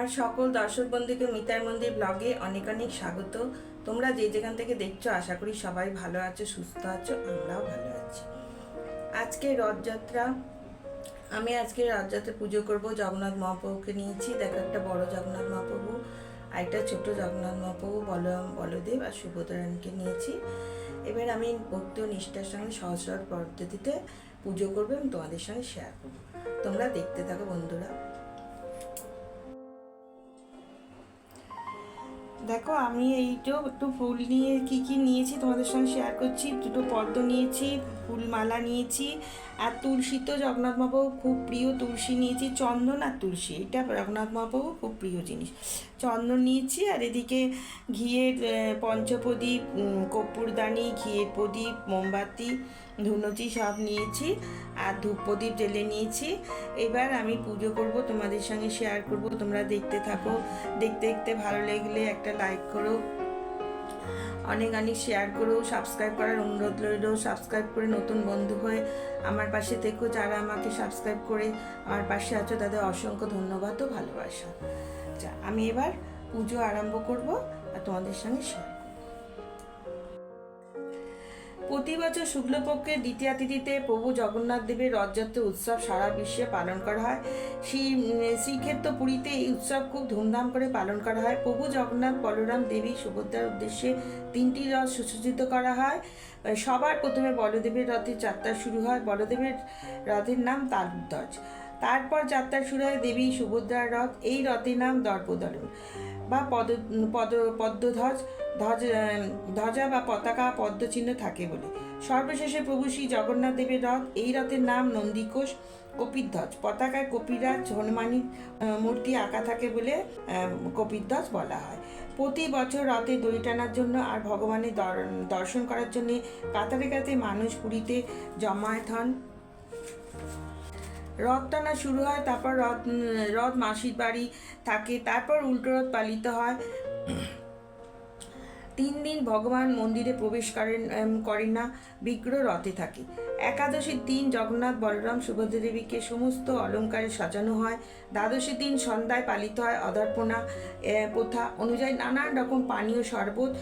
আমার সকল দর্শক বন্ধুকে মিতার মন্দির ব্লগে অনেক অনেক স্বাগত। তোমরা যে যেখান থেকে দেখছ, আশা করি সবাই ভালো আছো, সুস্থ আছো, আমরাও ভালো আছি। আজকে রথযাত্রা, আমি আজকে রথযাত্রা পুজো করব। জগন্নাথ মহাপ্রভুকে নিয়েছি, দেখো একটা বড় জগন্নাথ মহাপ্রভু, আর একটা ছোট জগন্নাথ মহাপ্রভু বলরাম বলদেব আর সুভদ্রারানীকে নিয়েছি। এবার আমি ভক্তি নিষ্ঠার সঙ্গে সহজ পদ্ধতিতে পুজো করব এবং তোমাদের সঙ্গে শেয়ার করব। তোমরা দেখতে থাকো বন্ধুরা। দেখো, আমি এইটো একটু ফুল নিয়ে কি কি নিয়েছি তোমাদের সঙ্গে শেয়ার করছি। দুটো পদ্ম নিয়েছি, ফুলমালা নিয়েছি আর তুলসী তো জগন্নাথ মহাপ্রভু খুব প্রিয় তুলসী নিয়েছি চন্দন আর তুলসী। এটা জগন্নাথ মহাপ্রভু খুব প্রিয় জিনিস। চন্দন নিয়েছি আর এদিকে ঘিয়ের পঞ্চপ্রদীপ উম, কর্পূরদানি ঘিয়ের প্রদীপ মোমবাতি ধুনুচি সব নিয়েছি আর ধূপ প্রদীপ জ্বেলে নিয়েছি। এবার আমি পুজো করব তোমাদের সঙ্গে শেয়ার করব তোমরা দেখতে থাকো। দেখতে দেখতে ভালো লাগলে একটা লাইক করো। অনেক অনেক শেয়ার করো সাবস্ক্রাইব করার অনুরোধ রইল। সাবস্ক্রাইব করে নতুন বন্ধু হয়ে আমার পাশে থেকেও যারা আমাকে সাবস্ক্রাইব করে আমার পাশে আছো, তাদের অসংখ্য ধন্যবাদ ও ভালোবাসা। আচ্ছা আমি এবার পুজো আরম্ভ করব আর তোমাদের সঙ্গে শেয়ার প্রতি বছর শুক্লপক্ষের দ্বিতীয়া তিথিতে প্রভু জগন্নাথ দেবের রথযাত্রা উৎসব সারা বিশ্বে পালন করা হয়। শ্রী শ্রীক্ষেত্র পুরীতে এই উৎসব খুব ধুমধাম করে পালন করা হয়। প্রভু জগন্নাথ বলরাম দেবী সুভদ্রার উদ্দেশ্যে তিনটি রথ সুসজ্জিত করা হয়। সবার প্রথমে বলদেবের রথের যাত্রা শুরু হয়। বলদেবের রথের নাম তালধ্বজ। তারপর যাত্রা শুরু হয় দেবী সুভদ্রার রথ। এই রথের নাম দর্পদলন বা পদ পদ, পদ্মধ্বজ। ধ্বজ বা পতাকা পদ্মচিহ্ন থাকে বলে। সর্বশেষে প্রভু শ্রী জগন্নাথ দেবের রথ, এই রথের নাম নন্দিকোষ কপিধ্বজ পতাকায় কপিরাজ হনুমানী মূর্তি আঁকা থাকে বলে কপিধ্বজ বলা হয়। প্রতি বছর রথে দড়ি টানার জন্য আর ভগবানের দর- দর্শন করার জন্যে কাতারে কাতে মানুষ পুরীতে জমায়েত হন। রথ টানা শুরু হয়, তারপর রথ রথ মাসির বাড়ি থাকে, তারপর উল্টো রথ পালিত হয়। তিন দিন ভগবান মন্দিরে প্রবেশ করেন করেন না, বিগ্রহ রথে থাকে। একাদশীর দিন জগন্নাথ বলরাম সুভদ্রা দেবীকে সমস্ত অলঙ্কারে সাজানো হয়। দ্বাদশীর দিন সন্ধ্যায় পালিত হয় অদর্পণা প্রথা অনুযায়ী নানান রকম পানীয় শরবত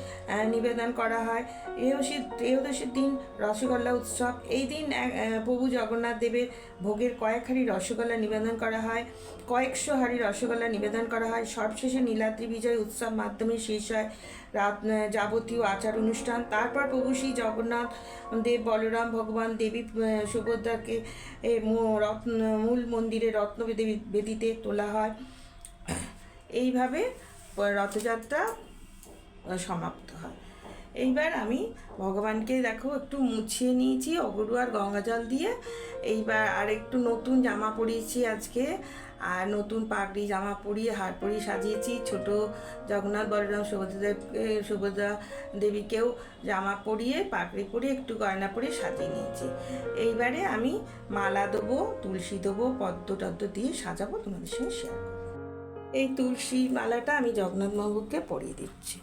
নিবেদন করা হয়। ত্রয়োদশীর ত্রয়োদশীর দিন রসগোল্লা উৎসব। এই দিন প্রভু জগন্নাথ দেবের ভোগের কয়েক হাঁড়ি রসগোল্লা নিবেদন করা হয়। কয়েকশো হাঁড়ি রসগোল্লা নিবেদন করা হয়। সবশেষে নীলাদ্রি বিজয় উৎসব মাধ্যমে শেষ হয়। রাত যাবতীয় আচার অনুষ্ঠান। তারপর প্রভু শ্রী জগন্নাথ দেব, বলরাম, ভগবান দেবী সুভদ্রাকে রত্ন মূল মন্দিরে রত্ন বেদি- বেদিতে তোলা হয়। এইভাবে রথযাত্রা সমাপ্ত হয়। এইবার আমি ভগবানকে দেখো একটু মুছিয়ে নিয়েছি অগরু আর গঙ্গা জল দিয়ে। এইবার আর একটু নতুন জামা পরিয়েছি আজকে। আর নতুন পাগড়ি, জামা পরিয়ে, হার পরিয়ে সাজিয়েছি। ছোট জগন্নাথ বলরাম সুভদ্রা দেবকে সুভদ্রা দেবীকেও জামা পরিয়ে, পাগড়ি পরিয়ে, একটু গয়না পরিয়ে সাজিয়ে নিয়েছি। এইবারে আমি মালা দেবো, তুলসী দেবো, পদ্ম টদ্ম দিয়ে সাজাবো, তোমাদের সঙ্গে শেয়ার এই তুলসী মালাটা আমি জগন্নাথ মহাবুকে পরিয়ে দিচ্ছি।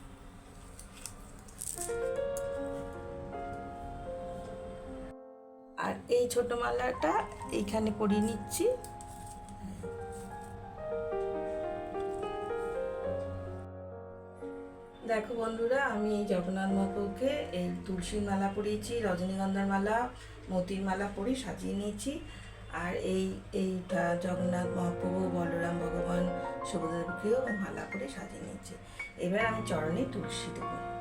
আর এই ছোট মালাটা এইখানে পরিয়ে নিচ্ছি। দেখো বন্ধুরা, আমি এই জগন্নাথ মহাপ্রভুকে এই তুলসীর মালা পরিয়েছি, রজনীগন্ধার মালা, মতির মালা পরে সাজিয়ে নিয়েছি। আর এই এই জগন্নাথ মহাপ্রভু, বলরাম ভগবান সুভদ্রাকেও মালা করে সাজিয়ে নিয়েছি। এবার আমি চরণে তুলসী দেবো।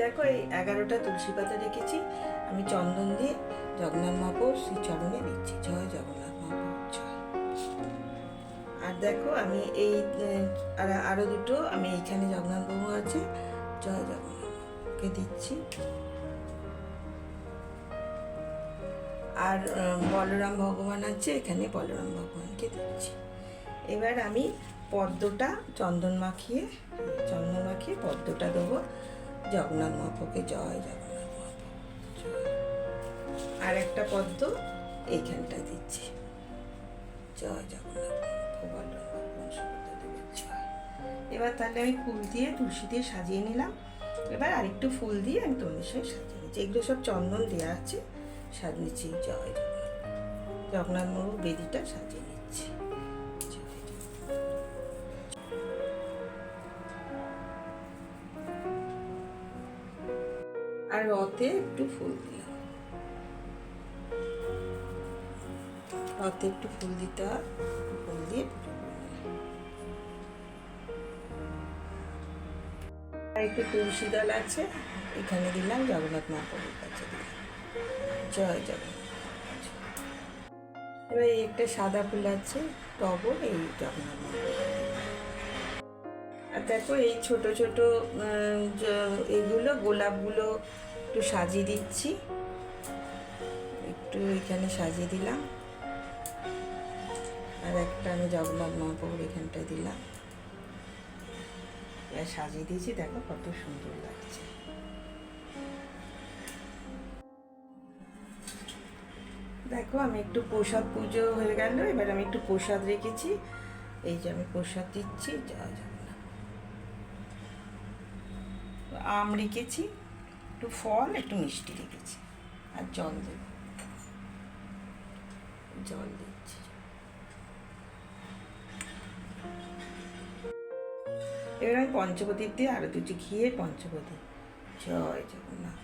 দেখো, এই এগারোটা তুলসী পাতা রেখেছি। আমি চন্দন দিয়ে জগন্নাথ মহাপ্রভু শ্রী চরণে দিচ্ছি। জয় জগন্নাথ মহাপ্রভু, জয়। আর দেখো, আমি এই আর আরও দুটো, আমি এইখানে জগন্নাথ বাবু আছে। জয় জগন্নাথকে দিচ্ছি। আর বলরাম ভগবান আছে, এখানে বলরাম ভগবানকে দিচ্ছি। এবার আমি পদ্মটা চন্দন মাখিয়ে চন্দন মাখিয়ে পদ্মটা দেবো। জগন্নাথ মহাপ্রভুকে জয়, জগন্নাথ মহাপ্রভু। আর একটা পদ্ম এইখানটা দিচ্ছি। জয় জগন্নাথ এবার তাহলে আমি ফুল দিয়ে তুলসী দিয়ে সাজিয়ে নিলাম। এবার আরেকটু ফুল দিয়ে আমি তোমাদের সঙ্গে সাজিয়ে নিচ্ছি। এগুলো সব চন্দন দেওয়া আছে। সাজিয়েছি, জয় জগন্নাথ। জগন্নাথ মহাপ্রভু বেদিটা সাজিয়ে রথে একটু ফুল দিলাম রথে একটু ফুল দিতে ফুল দিয়ে। আর একটু তুলসী দল আছে, এখানে দিলাম জগন্নাথ মহাপ্রভুর কাছে জয় জগন্নাথ এবার একটা সাদা ফুল আছে টগর এই জগন্নাথ মহাপ্রভুর। আর দেখো, এই ছোট ছোট এগুলো, গোলাপগুলো একটু সাজিয়ে দিচ্ছি। একটু এখানে সাজিয়ে দিলাম। আর একটা আমি জগন্নাথ মহাপ্রভুর এখানটায় দিলাম। সাজিয়ে দিয়েছি, দেখো কত সুন্দর লাগছে। দেখো, আমি একটু প্রসাদ পুজো হয়ে গেল, এবার আমি একটু প্রসাদ রেখেছি। এই যে আমি প্রসাদ দিচ্ছি যা জগন্নাথ আম রেখেছি, একটু ফল, একটু মিষ্টি রেখেছি, আর জল দেব। জল দিচ্ছি। এবার আমি পঞ্চপতির দিয়ে আরও দুটি ঘিয়ে পঞ্চপতি জয় জগন্নাথ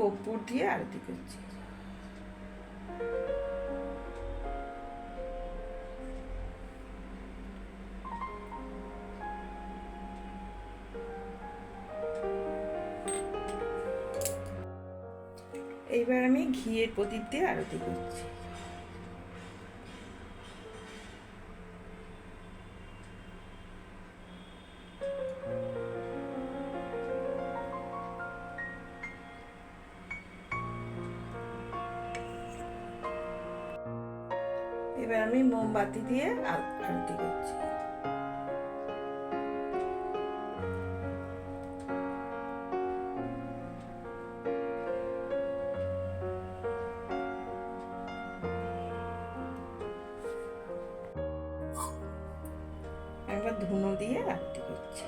কর্পূর দিয়ে আরতি করছি। এইবার আমি ঘিয়ের প্রদীপ দিয়ে আরতি করছি। এবার আমি মোমবাতি দিয়ে আরতি করছি। একবার ধুনো দিয়ে আরতি করছি।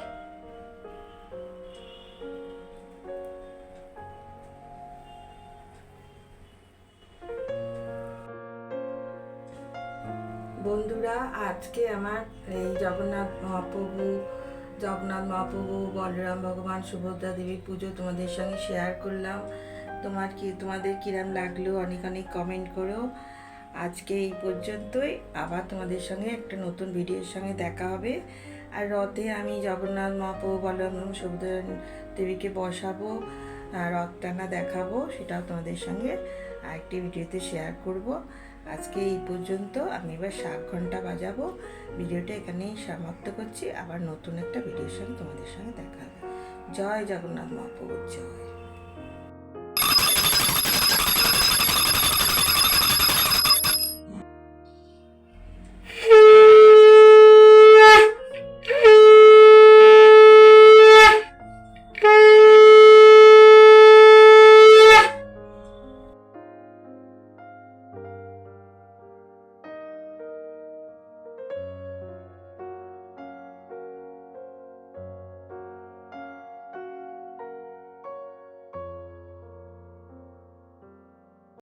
আজকে আমার এই জগন্নাথ মহাপ্রভু জগন্নাথ মহাপ্রভু, বলরাম ভগবান, সুভদ্রা দেবীর পুজো তোমাদের সঙ্গে শেয়ার করলাম। তোমার কি, তোমাদের কিরাম লাগল অনেক অনেক কমেন্ট করো। আজকে এই পর্যন্তই। আবার তোমাদের সঙ্গে একটা নতুন ভিডিওর সঙ্গে দেখা হবে। আর রথে আমি জগন্নাথ মহাপ্রভু, বলরাম সুভদ্রা দেবীকে বসাবো রথ টানা দেখাবো, সেটাও তোমাদের সঙ্গে আরেকটি ভিডিওতে শেয়ার করব। আজকে এই পর্যন্ত আমি এবার সাত ঘণ্টা বাজাবো। ভিডিওটা এখানেই সমাপ্ত করছি। আবার নতুন একটা ভিডিওর সঙ্গে তোমাদের সঙ্গে দেখা হবে। জয় জগন্নাথ মহাপ্রভুর জয়।